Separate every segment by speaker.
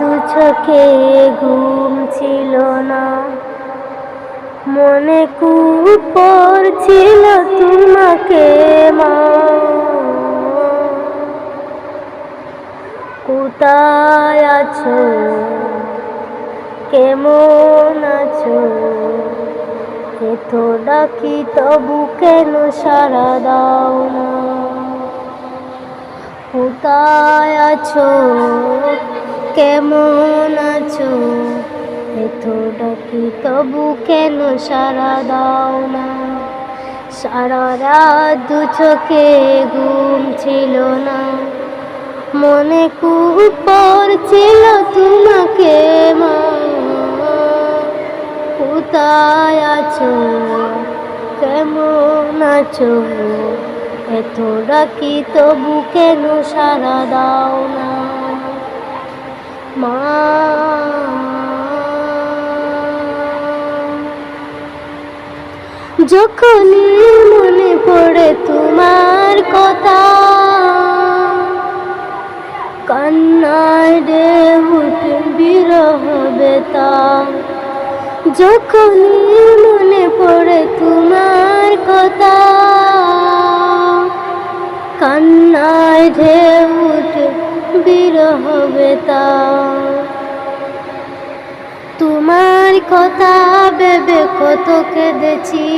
Speaker 1: দু চোখে ঘুম ছিল না। মনে কূপ পড়ছিল তোমাকে মা। কোথায় আছো? কেমন আছো? এত ডাকি তবু কেন সারা দাও না? কোথায় আছো? কেমন আছো? এত ডাকি তবু কেন সারা দাও না? সারা রাত দু চোখে ঘুম ছিল না। মনে খুব পড়ছিল তোমাকে মা। কোথায় আছো? কেমন আছো? এত ডাকি তবু কেন সারা দাও না? মা। যখনই মনে পড়ে তোমার কথা, কান্নায় রে উঠে বিরহ বেতা যখনই মনে পড়ে তোমার কথা, কান্নায় রে উঠে বিরহ বেতা। তোমার কথা ভেবে কত কেঁদেছি।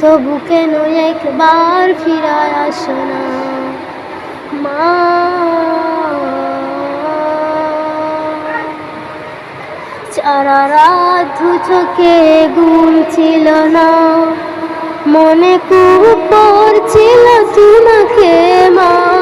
Speaker 1: তবু কেন একবার ফিরায় আসো না? মা। সারা রাত দু চোখে ঘুম ছিল না, মনে খুব পড়ছিল তোমাকে মা।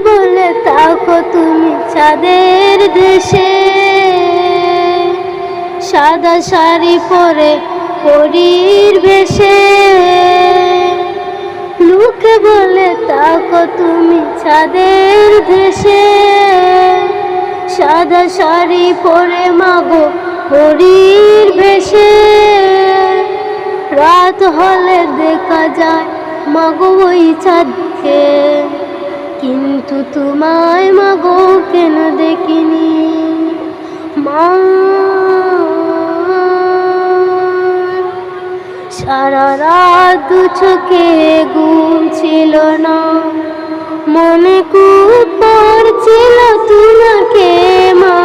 Speaker 1: বলে তাকো তুমি চাঁদের দেশে। সাদা শাড়ি পরে পরীর বেশে। লোকে বলে তাকো তুমি চাঁদের দেশে। সাদা শাড়ি পরে মাগো পরীর বেশে। রাত হলে দেখা যায় মাগো ওই চাঁদকে কিন্তু তোমায় মাগো কেন দেখিনি? মা, সারা রাত দু চোখে ঘুম ছিল না। মনে খুব পড়ছিল তোমাকে, মা।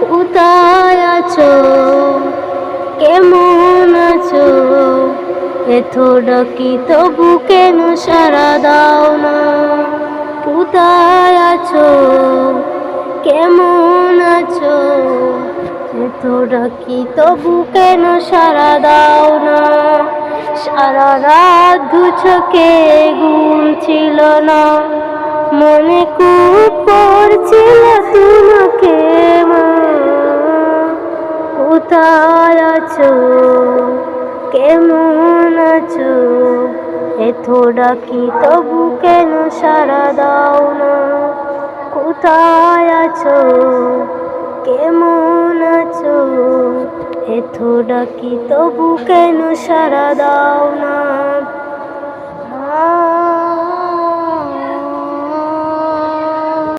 Speaker 1: কোথায় এত ডাকি তবু কেন সারা দাও না? কোথায় আছো? কেমন আছো? এত ডাকি তবু কেন সারা দাও না? সারা রাত দু চোখে ঘুম ছিল না। মনে খুব পড়ছিল তোমাকে মা। কোথায় আছো? কেমন আছো? এত ডাকি, তবু কেন সারা দাও না? কোথায় আছো? কেমন আছো? এত ডাকি, তবু কেন সারা দাও না?